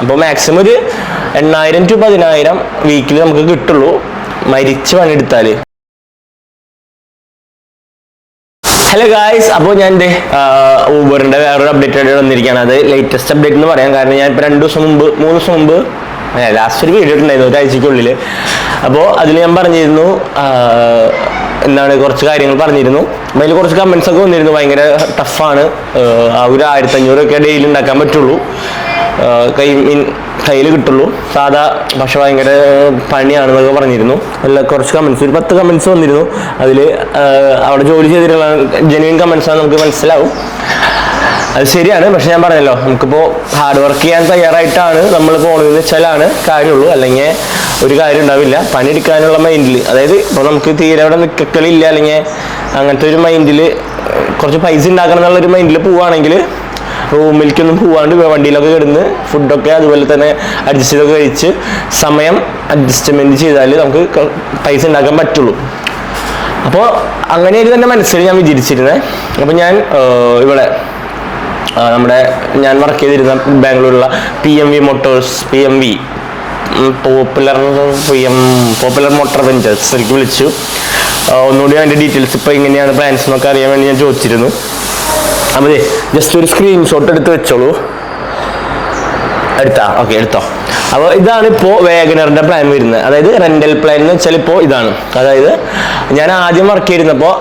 അപ്പോൾ മാക്സിമം ഒരു എണ്ണായിരം ടു പതിനായിരം വീക്കിൽ നമുക്ക് കിട്ടുള്ളൂ. മരിച്ച് പണിയെടുത്താൽ ഹലോ ഗായ്സ് അപ്പോൾ ഞാൻ എന്റെ ഊബറിന്റെ വേറൊരു അപ്ഡേറ്റ് ആയിട്ട് വന്നിരിക്കുകയാണ്. അത് ലേറ്റസ്റ്റ് അപ്ഡേറ്റ് എന്ന് പറയാം. കാരണം ഞാൻ ഇപ്പോൾ രണ്ട് ദിവസം മുമ്പ് മൂന്ന് ദിവസം മുമ്പ് ലാസ്റ്റ് ഒരു വീഡിയോ ഇട്ടുണ്ടായിരുന്നു ഒരാഴ്ചയ്ക്കുള്ളിൽ അപ്പോൾ അതിൽ ഞാൻ പറഞ്ഞിരുന്നു എന്താണ് കുറച്ച് കാര്യങ്ങൾ പറഞ്ഞിരുന്നു. അതിൽ കുറച്ച് കമൻസ് ഒക്കെ വന്നിരുന്നു. ഭയങ്കര ടഫാണ് ഒരു ആയിരത്തഞ്ഞൂറൊക്കെ ഡെയിലി ഉണ്ടാക്കാൻ പറ്റുള്ളൂ. കൈ മീൻ കയ്യിൽ കിട്ടുള്ളൂ. സാധാ പക്ഷെ ഭയങ്കര പണിയാണെന്നൊക്കെ പറഞ്ഞിരുന്നു. അല്ല കുറച്ച് കമൻസ് ഒരു പത്ത് കമൻസ് വന്നിരുന്നു. അതിൽ അവിടെ ജോലി ചെയ്തിട്ടുള്ള ജെന്യൂൻ കമൻസ് ആണ് നമുക്ക് മനസ്സിലാവും. അത് ശരിയാണ്. പക്ഷെ ഞാൻ പറഞ്ഞല്ലോ നമുക്കിപ്പോൾ ഹാർഡ് വർക്ക് ചെയ്യാൻ തയ്യാറായിട്ടാണ് നമ്മൾ പോകണമെന്ന് വെച്ചാലാണ് കാര്യമുള്ളൂ. അല്ലെങ്കിൽ ഒരു കാര്യം ഉണ്ടാവില്ല. പണിയെടുക്കാനുള്ള മൈൻഡിൽ അതായത് ഇപ്പോൾ നമുക്ക് തീരെ അവിടെ നിൽക്കലില്ല അല്ലെങ്കിൽ അങ്ങനത്തെ ഒരു മൈൻഡിൽ കുറച്ച് പൈസ ഉണ്ടാക്കണം എന്നുള്ള ഒരു മൈൻഡിൽ പോവുകയാണെങ്കിൽ റൂമിലേക്കൊന്നും പോവാണ്ട് വണ്ടിയിലൊക്കെ കിടന്ന് ഫുഡൊക്കെ അതുപോലെ തന്നെ അഡ്ജസ്റ്റ് ചെയ്തൊക്കെ കഴിച്ച് സമയം അഡ്ജസ്റ്റ്മെന്റ് ചെയ്താൽ നമുക്ക് പൈസ ഉണ്ടാക്കാൻ പറ്റുള്ളൂ. അപ്പോൾ അങ്ങനെ അങ്ങനെയായിരുന്നു എന്റെ മനസ്സിൽ ഞാൻ വിചാരിച്ചിരുന്നത് അപ്പോൾ ഞാൻ ഇവിടെ നമ്മുടെ ഞാൻ വർക്ക് ചെയ്തിരുന്ന ബാംഗ്ലൂരിലുള്ള P M V motors P M V popular P M popular motor ventures എനിക്ക് വിളിച്ചു. ഒന്നുകൂടി അതിന്റെ ഡീറ്റെയിൽസ് ഇപ്പോൾ എങ്ങനെയാണ് പ്ലാൻസ് എന്നൊക്കെ അറിയാൻ വേണ്ടി ഞാൻ ചോദിച്ചിരുന്നു. അപ്പോൾ ജസ്റ്റ് ഒരു സ്ക്രീൻഷോട്ട് എടുത്ത് വെച്ചോളൂ. എടുത്താ? ഓക്കെ എടുത്തോ. അപ്പോൾ ഇതാണ് ഇപ്പോൾ വേഗനറിന്റെ പ്ലാൻ വരുന്നത്. അതായത് റെന്റൽ പ്ലാൻ എന്ന് വെച്ചാൽ ഇപ്പോൾ ഇതാണ്. അതായത് ഞാൻ ആദ്യം വർക്ക് ചെയ്തിരുന്നപ്പോൾ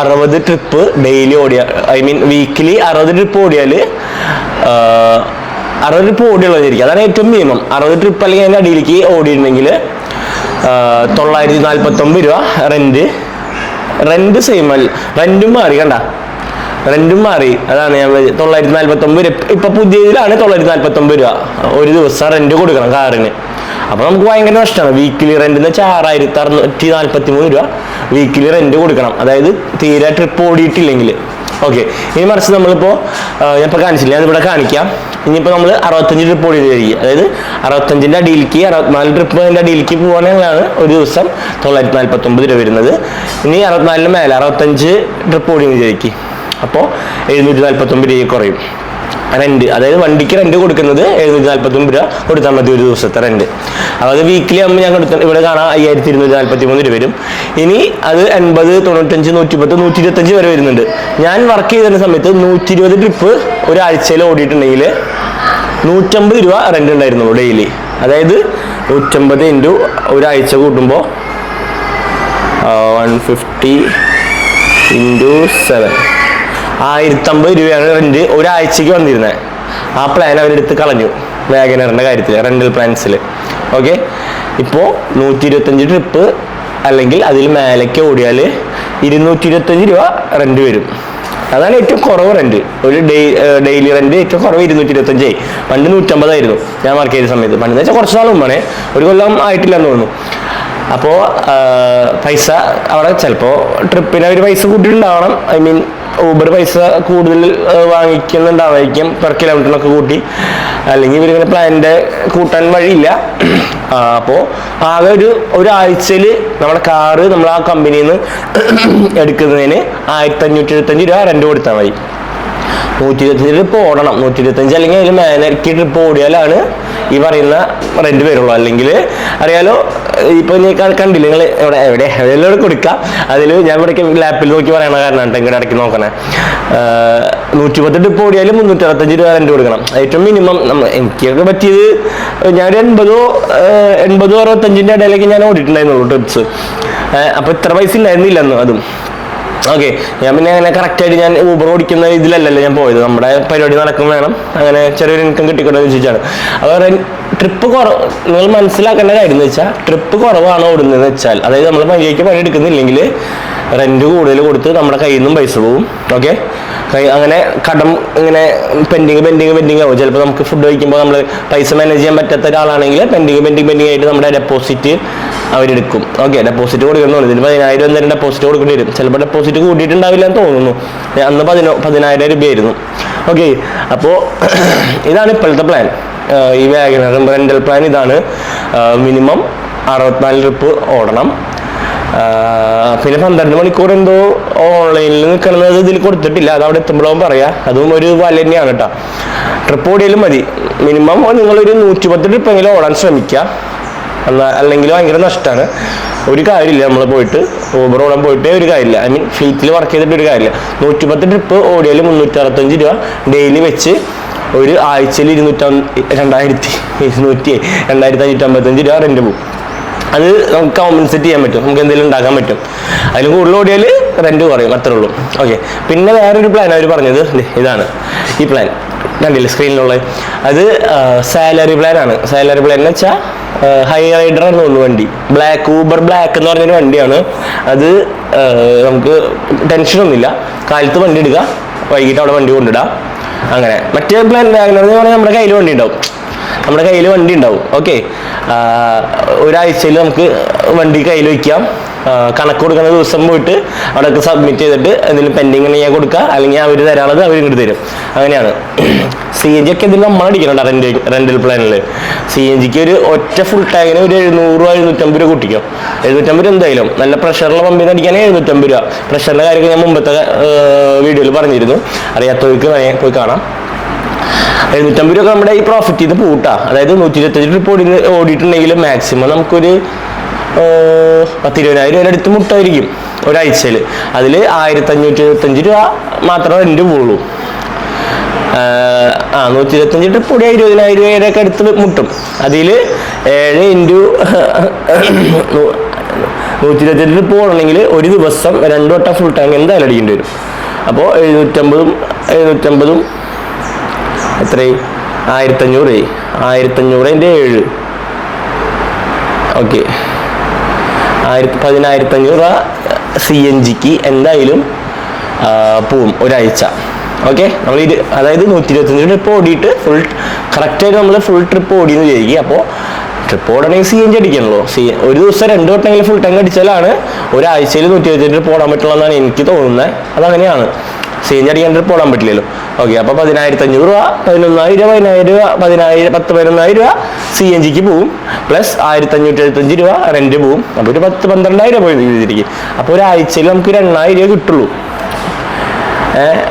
അറുപത് ട്രിപ്പ് ഡെയിലി ഓടിയ ഐ മീൻ വീക്കിലി അറുപത് ട്രിപ്പ് ഓടിയാൽ അറുപത് ട്രിപ്പ് ഓടിയുള്ളതായിരിക്കും. അതാണ് ഏറ്റവും മിനിമം അറുപത് ട്രിപ്പ് അല്ലെങ്കിൽ അതിന്റെ അടിയിലേക്ക് ഓടിയിട്ടുണ്ടെങ്കിൽ തൊള്ളായിരത്തി നാൽപ്പത്തൊമ്പത് രൂപ റെന്റ് റെന്റ് സെയിം അല്ല. റെന്റും മാറി. കണ്ട? റെന്റും മാറി. അതാണ് ഞാൻ. തൊള്ളായിരത്തി നാല്പത്തി ഒമ്പത് രൂപ. ഇപ്പൊ പുതിയതിലാണ് തൊള്ളായിരത്തി നാല്പത്തി ഒമ്പത് രൂപ. ഒരു ദിവസം റെന്റ് കൊടുക്കണം കാറിന്. അപ്പൊ നമുക്ക് ഭയങ്കര നഷ്ടമാണ്. വീക്കിലി റെന്റ് എന്ന് വെച്ചാൽ ആറായിരത്തി അറുന്നൂറ്റി നാല്പത്തി മൂന്ന് രൂപ വീക്കിലി റെന്റ് കൊടുക്കണം. അതായത് തീരെ ട്രിപ്പ് ഓടിയിട്ടില്ലെങ്കിൽ. ഓക്കെ ഇനി മറിച്ച് നമ്മളിപ്പോ ഞാനിപ്പോ കാണിച്ചില്ല? ഞാനിവിടെ കാണിക്കാം. ഇനിയിപ്പോ നമ്മൾ അറുപത്തഞ്ച് ട്രിപ്പ് ഓടിയിട്ടായിരിക്കും അതായത് അറുപത്തഞ്ചിന്റെ അടിയിലേക്ക് അറുപത്തിനാല് ട്രിപ്പ് അതിന്റെ അടിയിലേക്ക് പോകണമെങ്കിലാണ് ഒരു ദിവസം തൊള്ളായിരത്തി നാല്പത്തി ഒമ്പത് രൂപ വരുന്നത്. ഇനി അറുപത്തിനാലിന് മേലെ അറുപത്തഞ്ച് ട്രിപ്പ് ഓടി വിചാരിക്കും. അപ്പോൾ എഴുന്നൂറ്റി നാൽപ്പത്തൊമ്പത് രൂപ കുറയും. റെന്റ് അതായത് വണ്ടിക്ക് റെന്റ് കൊടുക്കുന്നത് എഴുന്നൂറ്റി നാൽപ്പത്തൊമ്പത് രൂപ കൊടുത്താൽ മതി ഒരു ദിവസത്തെ റെന്റ് അപ്പോൾ അത് വീക്കിലി ആകുമ്പോൾ ഞാൻ കൊടുത്ത ഇവിടെ കാണാം അയ്യായിരത്തി ഇരുന്നൂറ്റി നാൽപ്പത്തി മൂന്ന് രൂപ വരും. ഇനി അത് എൺപത് തൊണ്ണൂറ്റഞ്ച് നൂറ്റി പത്ത് നൂറ്റി ഇരുപത്തഞ്ച് വരെ വരുന്നുണ്ട്. ഞാൻ വർക്ക് ചെയ്തിരുന്ന സമയത്ത് നൂറ്റി ഇരുപത് ട്രിപ്പ് ഒരാഴ്ചയിൽ ഓടിയിട്ടുണ്ടെങ്കിൽ നൂറ്റമ്പത് രൂപ റെന്റ് ഉണ്ടായിരുന്നു ഡെയിലി അതായത് നൂറ്റമ്പത് ഇന്റു ഒരാഴ്ച കൂട്ടുമ്പോൾ വൺ ഫിഫ്റ്റി ഇന്റു സെവൻ ആയിരത്തമ്പത് രൂപയാണ് റെന്റ് ഒരാഴ്ചക്ക് വന്നിരുന്നത് ആ പ്ലാൻ അവരെടുത്ത് കളഞ്ഞു. വാഗനറിന്റെ കാര്യത്തിൽ റെന്റൽ പ്ലാൻസിൽ ഓക്കെ ഇപ്പോൾ നൂറ്റി ഇരുപത്തഞ്ച് ട്രിപ്പ് അല്ലെങ്കിൽ അതിൽ മേലേക്ക് ഓടിയാൽ ഇരുന്നൂറ്റി ഇരുപത്തഞ്ച് രൂപ റെന്റ് വരും. അതാണ് ഏറ്റവും കുറവ് റെന്റ് ഒരു ഡെയിലി റെന്റ് ഏറ്റവും കുറവ് ഇരുന്നൂറ്റി ഇരുപത്തഞ്ചായി പണ്ട് നൂറ്റമ്പതായിരുന്നു. ഞാൻ വർക്ക് ചെയ്ത സമയത്ത്. പണ്ട് വെച്ചാൽ കുറച്ച് നാൾ മുമ്പാണ്. ഒരു കൊല്ലം ആയിട്ടില്ല എന്ന് തോന്നുന്നു അപ്പോൾ പൈസ അവിടെ ചിലപ്പോൾ ട്രിപ്പിന് അവർ പൈസ കൂട്ടിയിട്ടുണ്ടാവണം. ഐ മീൻ ഊബർ പൈസ കൂടുതൽ വാങ്ങിക്കുന്നുണ്ടാവായിരിക്കും പെർ കിലോമീറ്ററിനൊക്കെ കൂട്ടി. അല്ലെങ്കിൽ ഇവരിങ്ങനെ പ്ലാനിന്റെ കൂട്ടാൻ വഴിയില്ല. അപ്പോൾ ആകെ ഒരു ഒരാഴ്ചയിൽ നമ്മുടെ കാറ് നമ്മൾ ആ കമ്പനിയിൽ നിന്ന് എടുക്കുന്നതിന് ആയിരത്തി അഞ്ഞൂറ്റി എഴുപത്തഞ്ച് രൂപ റെന്റ് കൊടുത്താൽ മതി. നൂറ്റി ഇരുപത്തി ട്രിപ്പ് ഓടണം. നൂറ്റി ഇരുപത്തഞ്ച് അല്ലെങ്കിൽ അതിൽ മേനക്കി ട്രിപ്പ് ഓടിയാലാണ് ഈ പറയുന്ന റെന്റ് വരുള്ളൂ. അല്ലെങ്കിൽ അറിയാലോ ഇപ്പൊ നീ കണ്ടില്ല നിങ്ങൾ എവിടെ എവിടെ എവിടെയെല്ലാം കൊടുക്കാം. അതിൽ ഞാൻ ഇവിടെ ലാപ്പിൽ നോക്കി പറയണ കാരണം ഇങ്ങോട്ട് ഇടയ്ക്ക് നോക്കണേ. നൂറ്റി പത്ത് ട്രിപ്പ് ഓടിയാൽ മുന്നൂറ്റി അറുപത്തഞ്ച് രൂപ റെന്റ് കൊടുക്കണം. ഏറ്റവും മിനിമം എനിക്കൊക്കെ പറ്റിയത് ഞാൻ ഒരു എൺപതോ എൺപതോ അറുപത്തഞ്ചിന്റെ ഇടയിലേക്ക് ഞാൻ ഓടിയിട്ടുണ്ടായിരുന്നുള്ളൂ ട്രിപ്സ് അപ്പൊ ഇത്ര പൈസ ഉണ്ടായിരുന്നില്ല അതും. ഓക്കെ ഞാൻ പിന്നെ അങ്ങനെ കറക്റ്റായിട്ട് ഞാൻ ഊബർ ഓടിക്കുന്ന ഇതിലല്ലല്ലോ ഞാൻ പോയത്. നമ്മുടെ പരിപാടി നടക്കും വേണം. അങ്ങനെ ചെറിയൊരു ഇൻകം കിട്ടിക്കോട്ടെ എന്ന് വെച്ചിട്ടാണ് അപ്പോൾ ട്രിപ്പ് കുറവ് നിങ്ങൾ മനസ്സിലാക്കേണ്ട കാര്യം എന്ന് വെച്ചാൽ ട്രിപ്പ് കുറവാണ് ഓടുന്നതെന്ന് വെച്ചാൽ അതായത് നമ്മൾ പണിക്ക് പണി റെന്റ് കൂടുതൽ കൊടുത്ത് നമ്മുടെ കയ്യിൽ നിന്നും പൈസ പോവും ഓക്കെ അങ്ങനെ കടം ഇങ്ങനെ പെൻഡിങ് പെൻഡിങ് പെൻഡിങ് ആവും. ചിലപ്പോൾ നമുക്ക് ഫുഡ് കഴിക്കുമ്പോൾ നമ്മൾ പൈസ മാനേജ് ചെയ്യാൻ പറ്റാത്ത ഒരാളാണെങ്കിൽ പെൻഡിങ് പെൻഡിങ് പെൻഡിങ് ആയിട്ട് നമ്മുടെ ഡെപ്പോസിറ്റ് അവരെടുക്കും. ഓക്കെ ഡെപ്പോസിറ്റ് കൊടുക്കണം ഇതിന് പതിനായിരം എന്തായാലും ഡെപ്പോസിറ്റ് കൊടുക്കേണ്ടി വരും. ചിലപ്പോൾ ഡെപ്പോസിറ്റ് കൂട്ടിയിട്ടുണ്ടാവില്ല എന്ന് തോന്നുന്നു. അന്ന് പതിനോ പതിനായിരം രൂപയായിരുന്നു. ഓക്കെ അപ്പോൾ ഇതാണ് ഇപ്പോഴത്തെ പ്ലാൻ ഈ വാഗനറും റെന്റൽ പ്ലാൻ ഇതാണ്. മിനിമം അറുപത്തിനാല് ട്രിപ്പ് ഓടണം. പിന്നെ പന്ത്രണ്ട് മണിക്കൂർ എന്തോ ഓൺലൈനിൽ നിൽക്കണത് ഇതിൽ കൊടുത്തിട്ടില്ല. അത് അവിടെ എത്തുമ്പോഴും പറയാ. അതും ഒരു വല തന്നെയാണ് കേട്ടോ. ട്രിപ്പ് ഓടിയാലും മതി. മിനിമം നിങ്ങളൊരു നൂറ്റി പത്ത് ട്രിപ്പെങ്കിലും ഓടാൻ ശ്രമിക്കുക എന്നാൽ അല്ലെങ്കിൽ ഭയങ്കര നഷ്ടമാണ് ഒരു കാര്യമില്ല നമ്മൾ പോയിട്ട്. ഊബർ ഓടാൻ പോയിട്ടേ ഒരു കാര്യമില്ല. ഐ മീൻ ഫ്ലീറ്റിൽ വർക്ക് ചെയ്തിട്ട് ഒരു കാര്യമില്ല. നൂറ്റി പത്ത് ട്രിപ്പ് ഓടിയാൽ മുന്നൂറ്റി അറുപത്തഞ്ച് രൂപ ഡെയിലി വെച്ച് ഒരു ആഴ്ചയിൽ ഇരുന്നൂറ്റ രണ്ടായിരത്തി ഇരുന്നൂറ്റി രണ്ടായിരത്തി അഞ്ഞൂറ്റി അമ്പത്തഞ്ച് രൂപ റെന്റ് പോകും അത് നമുക്ക് കോമ്പൻസേറ്റ് ചെയ്യാൻ പറ്റും. നമുക്ക് എന്തെങ്കിലും ഉണ്ടാക്കാൻ പറ്റും. അതിലും കൂടുതൽ ഓടിയാൽ റെന്റ് കുറയും. അത്രേ ഉള്ളൂ. ഓക്കെ പിന്നെ വേറൊരു പ്ലാൻ അവർ പറഞ്ഞത്. ഇതാണ്. ഈ പ്ലാൻ കണ്ടില്ല സ്ക്രീനിലുള്ള അത് സാലറി പ്ലാൻ ആണ്. സാലറി പ്ലാൻ എന്ന് വെച്ചാൽ ഹൈ റൈഡർ എന്ന് തോന്നുന്നു വണ്ടി. ബ്ലാക്ക് ഊബർ ബ്ലാക്ക് എന്ന് പറഞ്ഞൊരു വണ്ടിയാണ്. അത് നമുക്ക് ടെൻഷനൊന്നുമില്ല കാലത്ത് വണ്ടി എടുക്കുക വൈകിട്ട് അവിടെ വണ്ടി കൊണ്ടിടാം അങ്ങനെ. മറ്റേ പ്ലാൻ വാഗനർ എന്ന് പറഞ്ഞാൽ നമ്മുടെ കയ്യിൽ വണ്ടി ഉണ്ടാവും. നമ്മുടെ കയ്യിൽ വണ്ടി ഉണ്ടാവും. ഓക്കെ ഒരാഴ്ചയിൽ നമുക്ക് വണ്ടി കയ്യിൽ വയ്ക്കാം. കണക്ക് കൊടുക്കുന്ന ദിവസം പോയിട്ട് അവിടെയൊക്കെ സബ്മിറ്റ് ചെയ്തിട്ട് എന്തെങ്കിലും പെൻഡിങ് ഉണ്ടെങ്കിൽ കൊടുക്കുക. അല്ലെങ്കിൽ അവർ തരാനുള്ളത് അവർ ഇങ്ങോട്ട് തരും. അങ്ങനെയാണ്. സി എൻ ജി ഒക്കെ എന്തെങ്കിലും നമ്മൾ റെന്റ് റെന്റൽ പ്ലാനിൽ സി എൻ ജിക്ക് ഒരു ഒറ്റ ഫുൾ ടാങ്കിന് ഒരു എഴുന്നൂറ് രൂപ എഴുന്നൂറ്റമ്പത് രൂപ കൂട്ടിക്കോ. എഴുന്നൂറ്റമ്പത് രൂപ എന്തായാലും നല്ല പ്രഷറുള്ള പമ്പിൽ നിന്ന് അടിക്കാനേ എഴുന്നൂറ്റമ്പത് രൂപ. പ്രഷറിന്റെ കാര്യമൊക്കെ ഞാൻ മുമ്പത്തെ വീഡിയോയിൽ പറഞ്ഞിരുന്നു. അറിയാത്തവർക്ക് പോയി കാണാം. എഴുന്നൂറ്റമ്പത് രൂപ നമ്മുടെ ഈ പ്രോഫിറ്റ് ചെയ്ത് പൂട്ടാ. അതായത് നൂറ്റി ഇരുപത്തഞ്ച് ട്രിപ്പ് ഓടി ഓടിയിട്ടുണ്ടെങ്കിൽ മാക്സിമം നമുക്കൊരു പത്തിരുപതിനായിരം രൂപയുടെ അടുത്ത് മുട്ടായിരിക്കും ഒരാഴ്ചയിൽ അതിൽ ആയിരത്തി അഞ്ഞൂറ്റി എഴുപത്തഞ്ച് രൂപ മാത്രമേ റെന്റ് പോകുള്ളൂ ആ നൂറ്റി ഇരുപത്തഞ്ച് ട്രിപ്പ് കൂടി ഇരുപതിനായിരം രൂപയുടെയൊക്കെ അടുത്ത് മുട്ടും. അതിൽ ഏഴ് ഇന്റു നൂറ്റി ഇരുപത്തഞ്ച് ട്രിപ്പ് പോകണമെങ്കിൽ ഒരു ദിവസം രണ്ടു വട്ടം ഫുൾ ടാങ്ക് എന്തായാലും അടിക്കേണ്ടി വരും. അപ്പോൾ എഴുന്നൂറ്റമ്പതും എഴുന്നൂറ്റമ്പതും എത്രയായി? ആയിരത്തഞ്ഞൂറ് ആയിരത്തഞ്ഞൂറിന്റെ ഏഴ്. ഓക്കെ. ആയിരത്തി പതിനായിരത്തഞ്ഞൂറ് രൂപ സി എൻ ജിക്ക് എന്തായാലും പോവും ഒരാഴ്ച. ഓക്കെ? നമ്മൾ ഇത് അതായത് നൂറ്റി ഇരുപത്തഞ്ച് ട്രിപ്പ് ഓടിയിട്ട് ഫുൾ കറക്റ്റായിട്ട് നമ്മൾ ഫുൾ ട്രിപ്പ് ഓടിയെന്ന് വിചാരിക്കും അപ്പോൾ ട്രിപ്പ് ഓടണമെങ്കിൽ സി എൻ ജി അടിക്കണല്ലോ. സി ഒരു ദിവസം രണ്ട് വട്ടമെങ്കിലും ഫുൾ ടാങ്ക് അടിച്ചാലാണ് ഒരാഴ്ചയിൽ നൂറ്റി ഇരുപത്തഞ്ച് ട്രിപ്പ് ഓടാൻ പറ്റുള്ളൂ എന്നാണ് എനിക്ക് തോന്നുന്നത്. അതങ്ങനെയാണ്. സി എൻ ജി അടിക്കാൻ ട്രിപ്പ് ഓടാൻ പറ്റില്ലല്ലോ. ഓക്കെ അപ്പോൾ പതിനായിരത്തി അഞ്ഞൂറ് രൂപ പതിനൊന്നായിരം രൂപ പതിനായിരം രൂപ പതിനായിരം പത്ത് പതിനൊന്നായിരം രൂപ സി എൻ ജിക്ക് പോവും. പ്ലസ് ആയിരത്തി അഞ്ഞൂറ്റി എഴുപത്തഞ്ച് രൂപ റെന്റ് പോവും. അപ്പോൾ ഒരു പത്ത് പന്ത്രണ്ടായിരം രൂപ ഇതിരിക്കും അപ്പോൾ ഒരാഴ്ചയിൽ നമുക്ക് ഒരു എണ്ണായിരം രൂപ കിട്ടുള്ളൂ. ഏഹ്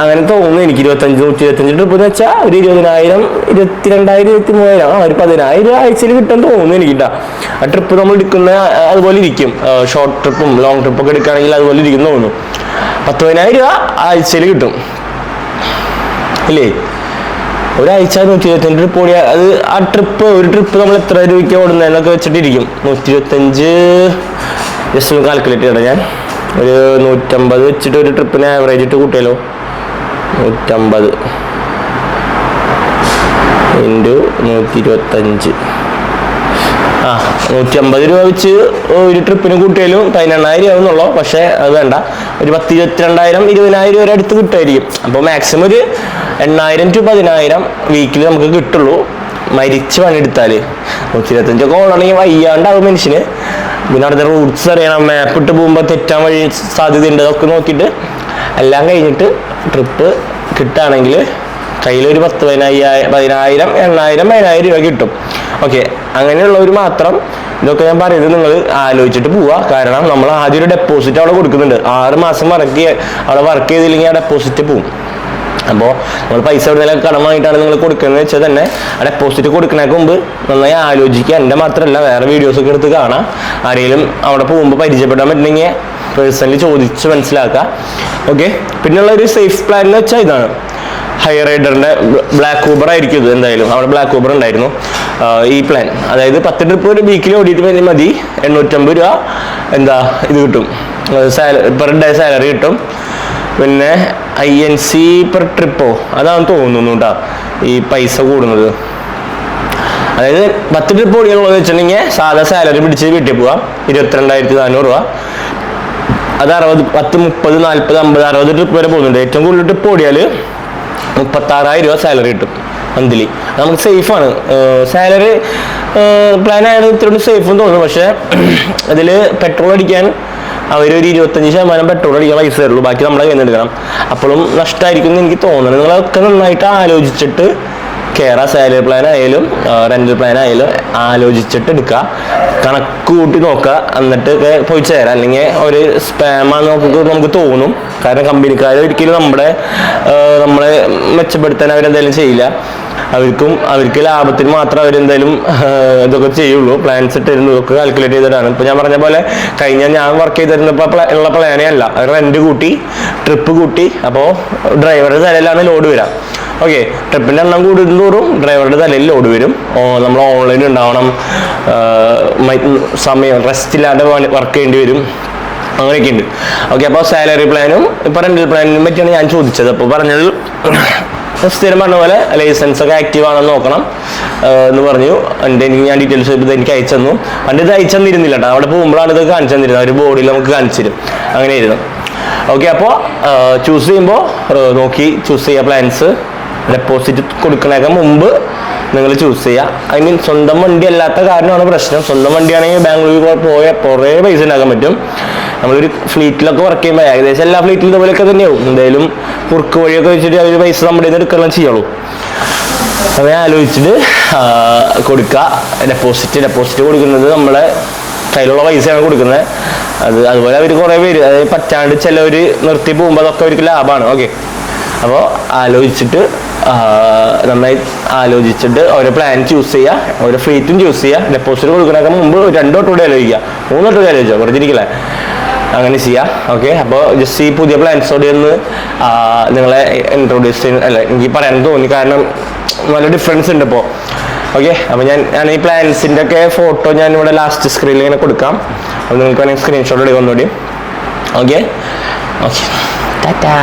അങ്ങനെ തോന്നുന്നു. എനിക്ക് ഇരുപത്തഞ്ച് നൂറ്റി ഇരുപത്തഞ്ച് ട്രിപ്പ് എന്ന് വെച്ചാൽ ഒരു ഇരുപതിനായിരം ഇരുപത്തിരണ്ടായിരം ഇരുപത്തി മൂവായിരം ആ ഒരു പതിനായിരം ആഴ്ചയിൽ കിട്ടാൻ തോന്നുന്നു എനിക്ക് കേട്ടോ ആ ട്രിപ്പ് നമ്മൾ എടുക്കുന്ന അതുപോലെ ഇരിക്കും. ഷോർട്ട് ട്രിപ്പും ലോങ് ട്രിപ്പൊക്കെ എടുക്കുകയാണെങ്കിൽ അതുപോലെ ഇരിക്കും തോന്നുന്നു. പത്തുപതിനായിരം രൂപ ആഴ്ചയിൽ കിട്ടും. ഇല്ലേ? ഒരാഴ്ച നൂറ്റി ഇരുപത്തഞ്ച് ട്രിപ്പ് ഓടിയാൽ അത് ആ ട്രിപ്പ് ഒരു ട്രിപ്പ് നമ്മൾ എത്ര രൂപയ്ക്ക് ഓടുന്നതെന്നൊക്കെ വെച്ചിട്ടിരിക്കും. നൂറ്റി ഇരുപത്തഞ്ച് ജസ്റ്റ് ഒന്ന് കാൽക്കുലേറ്റ് ചെയ്യണം ഞാൻ. ഒരു നൂറ്റമ്പത് വെച്ചിട്ട് ഒരു ട്രിപ്പിന് ആവറേജ് ഇട്ട് കൂട്ടിയാലോ? നൂറ്റമ്പത് ഇന്റു നൂറ്റി ഇരുപത്തഞ്ച് ആ നൂറ്റി അമ്പത് രൂപ വെച്ച് ഒരു ട്രിപ്പിന് കൂട്ടിയാലും പതിനെണ്ണായിരം ആവുന്നുള്ളൂ. പക്ഷേ അത് വേണ്ട. ഒരു പത്ത് ഇരുപത്തിരണ്ടായിരം ഇരുപതിനായിരം വരെ അടുത്ത് കിട്ടുമായിരിക്കും. അപ്പോൾ മാക്സിമം ഒരു എണ്ണായിരം ടു പതിനായിരം വീക്കിൽ നമുക്ക് കിട്ടുള്ളൂ. മരിച്ച് പണിയെടുത്താൽ നൂറ്റി ഇരുപത്തഞ്ചൊക്കെ ഓടണമെങ്കിൽ വയ്യാണ്ടാവും മനുഷ്യന്. പിന്നെ അവിടുത്തെ റൂട്ട്സ് അറിയണം. മാപ്പ് ഇട്ട് പോകുമ്പോൾ തെറ്റാൻ വഴി സാധ്യതയുണ്ട്. അതൊക്കെ നോക്കിയിട്ട് എല്ലാം കഴിഞ്ഞിട്ട് ട്രിപ്പ് കിട്ടുകയാണെങ്കിൽ കയ്യിലൊരു പത്ത് പതിനായിരം പതിനായിരം എണ്ണായിരം പതിനായിരം രൂപ കിട്ടും. ഓക്കെ അങ്ങനെയുള്ളവർ മാത്രം ഇതൊക്കെ ഞാൻ പറയുന്നത് നിങ്ങൾ ആലോചിച്ചിട്ട് പോവുക. കാരണം നമ്മൾ ആദ്യം ഒരു ഡെപ്പോസിറ്റ് അവിടെ കൊടുക്കുന്നുണ്ട്. ആറ് മാസം വർക്ക് അവിടെ വർക്ക് ചെയ്തില്ലെങ്കിൽ ആ ഡെപ്പോസിറ്റ് പോവും. അപ്പോൾ നമ്മൾ പൈസ എവിടെയെങ്കിലും കടം വാങ്ങിയിട്ടാണ് നിങ്ങൾ കൊടുക്കുന്നത് വെച്ചാൽ തന്നെ ആ ഡെപ്പോസിറ്റ് കൊടുക്കുന്നതിന് മുമ്പ് നന്നായി ആലോചിക്കുക. എന്റെ മാത്രമല്ല വേറെ വീഡിയോസൊക്കെ എടുത്ത് കാണാം. ആരെങ്കിലും അവിടെ പോകുമ്പോൾ പരിചയപ്പെടാൻ പറ്റുന്നെങ്കിൽ പേഴ്സണലി ചോദിച്ച് മനസ്സിലാക്കുക. ഓക്കെ പിന്നെയുള്ള ഒരു സേഫ് പ്ലാൻ എന്ന് വെച്ചാൽ ഇതാണ്. ഹൈ റൈഡറിന്റെ ബ്ലാക്ക് ഊബർ ആയിരിക്കും ഇത് എന്തായാലും. അവിടെ ബ്ലാക്ക് ഊബർ ഉണ്ടായിരുന്നു. ഈ പ്ലാൻ അതായത് പത്ത് ട്രിപ്പ് ഒരു വീക്കിൽ ഓടിയിട്ട് മതി. എണ്ണൂറ്റമ്പത് രൂപ എന്താ ഇത് കിട്ടും. പെർ ഡേ സാലറി കിട്ടും. പിന്നെ ഐ എൻ സി പെർ ട്രിപ്പോ അതാണ് തോന്നുന്നു കേട്ടോ ഈ പൈസ കൂടുന്നത്. അതായത് പത്ത് ട്രിപ്പ് ഓടിയാലുള്ളത് വെച്ചിട്ടുണ്ടെങ്കിൽ സാധാ സാലറി പിടിച്ച് വീട്ടിൽ പോവാം. ഇരുപത്തിരണ്ടായിരത്തി നാനൂറ് രൂപ. അത് അറുപത് പത്ത് മുപ്പത് നാൽപ്പത് അമ്പത് അറുപത് ട്രിപ്പ് വരെ പോകുന്നുണ്ട്. ഏറ്റവും കൂടുതൽ ട്രിപ്പ് ഓടിയാൽ മുപ്പത്താറായിരം രൂപ സാലറി കിട്ടും മന്ത്ലി നമുക്ക് സേഫാണ് സാലറി പ്ലാൻ ആയത് ഇത്തിരി സേഫ് എന്ന് തോന്നുന്നു പക്ഷേ അതിൽ പെട്രോൾ അടിക്കാൻ അവരൊരു ഇരുപത്തഞ്ച് ശതമാനം പെട്രോൾ അടിക്കാൻ പൈസ തരുള്ളൂ. ബാക്കി നമ്മളെ കയ്യിൽ നിന്ന് എടുക്കണം. അപ്പോഴും നഷ്ടമായിരിക്കും എന്ന് എനിക്ക് തോന്നുന്നത് നിങ്ങളൊക്കെ നന്നായിട്ട് ആലോചിച്ചിട്ട് കയറ സാലറി പ്ലാൻ ആയാലും റെന്റൽ പ്ലാൻ ആയാലും ആലോചിച്ചിട്ട് എടുക്കുക കണക്ക് കൂട്ടി നോക്കുക എന്നിട്ട് പോയി ചേരാം. അല്ലെങ്കിൽ ഒരു സ്പാമാന്ന് നമുക്ക് നമുക്ക് തോന്നും. കാരണം കമ്പനിക്കാർ ഒരിക്കലും നമ്മുടെ നമ്മളെ മെച്ചപ്പെടുത്താൻ അവരെന്തായാലും ചെയ്യില്ല. അവർക്കും അവർക്ക് ലാഭത്തിന് മാത്രം അവരെന്തായാലും ഇതൊക്കെ ചെയ്യുള്ളൂ. പ്ലാൻസ് ഇട്ടിരുന്നതൊക്കെ കാൽക്കുലേറ്റ് ചെയ്തിട്ടാണ്. ഇപ്പൊ ഞാൻ പറഞ്ഞ പോലെ കഴിഞ്ഞ ഞാൻ വർക്ക് ചെയ്തിരുന്നപ്പോൾ ഉള്ള പ്ലാനേ അല്ല. റെന്റ് കൂട്ടി ട്രിപ്പ് കൂട്ടി. അപ്പോൾ ഡ്രൈവറുടെ തലയിലാണ് ലോഡ് വരാം. ഓക്കെ ട്രിപ്പിന്റെ എണ്ണം കൂടുന്തോറും ഡ്രൈവറുടെ തലയിൽ ലോഡ് വരും. നമ്മൾ ഓൺലൈൻ ഉണ്ടാവണം. സമയം റെസ്റ്റ് ഇല്ലാതെ വർക്ക് ചെയ്യേണ്ടി വരും. അങ്ങനെയൊക്കെ ഉണ്ട് ഓക്കെ അപ്പോൾ സാലറി പ്ലാനും ഇപ്പോൾ റെന്റൽ പ്ലാനിനെ പറ്റിയാണ് ഞാൻ ചോദിച്ചത്. അപ്പോൾ പറഞ്ഞത് സ്ഥിരം പറഞ്ഞ പോലെ ലൈസൻസ് ഒക്കെ ആക്റ്റീവ് ആണെന്ന് നോക്കണം. എന്ന് പറഞ്ഞു. എന്റെ എനിക്ക് ഞാൻ ഡീറ്റെയിൽസ് ഇത് എനിക്ക് അയച്ചു തന്നു. പണ്ട് ഇത് അയച്ചു തന്നിരുന്നില്ല കേട്ടോ അവിടെ പോകുമ്പോഴാണ് ഇത് കാണിച്ചു തന്നിരുന്നത്. ഒരു ബോർഡിൽ നമുക്ക് കാണിച്ചു തരും. അങ്ങനെയായിരുന്നു. ഓക്കെ അപ്പോൾ ചൂസ് ചെയ്യുമ്പോൾ നോക്കി ചൂസ് ചെയ്യുക പ്ലാൻസ് ഡെപ്പോസിറ്റ് കൊടുക്കണേക്കാൾ മുമ്പ് നിങ്ങൾ ചൂസ് ചെയ്യുക ഐ മീൻ സ്വന്തം വണ്ടി അല്ലാത്ത കാരണമാണ് പ്രശ്നം. സ്വന്തം വണ്ടിയാണെങ്കിൽ ബാംഗ്ലൂരിൽ പോയ കുറേ പൈസ ഉണ്ടാക്കാൻ പറ്റും. നമ്മളൊരു ഫ്ലീറ്റിലൊക്കെ വർക്ക് ചെയ്യുമ്പോൾ ഏകദേശം എല്ലാ ഫ്ലീറ്റിലും ഇതുപോലെയൊക്കെ തന്നെയാവും. എന്തായാലും കുറുക്ക് വഴിയൊക്കെ വെച്ചിട്ട് അവർ പൈസ നമ്മുടെ നിന്ന് എടുക്കണം ചെയ്യുള്ളൂ. അങ്ങനെ ആലോചിച്ചിട്ട് കൊടുക്കുക ഡെപ്പോസിറ്റ് ഡെപ്പോസിറ്റ് കൊടുക്കുന്നത് നമ്മളെ കയ്യിലുള്ള പൈസയാണ് കൊടുക്കുന്നത്. അത് അതുപോലെ അവർ കുറേ പേര് അതായത് പറ്റാണ്ട് ചിലവർ നിർത്തി പോകുമ്പോൾ അതൊക്കെ അവർക്ക് ലാഭമാണ് ഓക്കെ അപ്പോൾ ആലോചിച്ചിട്ട് നന്നായി ആലോചിച്ചിട്ട് ഓരോ പ്ലാൻ ചൂസ് ചെയ്യുക ഓരോ ഫ്ലീറ്റും ചൂസ് ചെയ്യുക ഡെപ്പോസിറ്റ് കൊടുക്കുന്നതിന് മുമ്പ് രണ്ടോ കൂടി ആലോചിക്കുക. മൂന്നോ ടൂടെ ആലോചിച്ചോ? കുറച്ചിരിക്കില്ലേ അങ്ങനെ ചെയ്യാം. ഓക്കെ അപ്പോൾ ജസ്റ്റ് ഈ പുതിയ പ്ലാൻസോടെ ഒന്ന് നിങ്ങളെ ഇൻട്രൊഡ്യൂസ് ചെയ്യുന്ന അല്ല എനിക്ക് പറയാൻ തോന്നി. കാരണം നല്ല ഡിഫറൻസ് ഉണ്ട് ഇപ്പോൾ ഓക്കെ അപ്പോൾ ഞാൻ ഞാൻ ഈ പ്ലാൻസിന്റെ ഒക്കെ ഫോട്ടോ ഞാൻ ഇവിടെ ലാസ്റ്റ് സ്ക്രീനിൽ ഇങ്ങനെ കൊടുക്കാം. അപ്പോൾ നിങ്ങൾക്ക് വേണമെങ്കിൽ സ്ക്രീൻഷോട്ട് എടുക്കാൻ ഒന്നുകൂടി. Okay okay Tata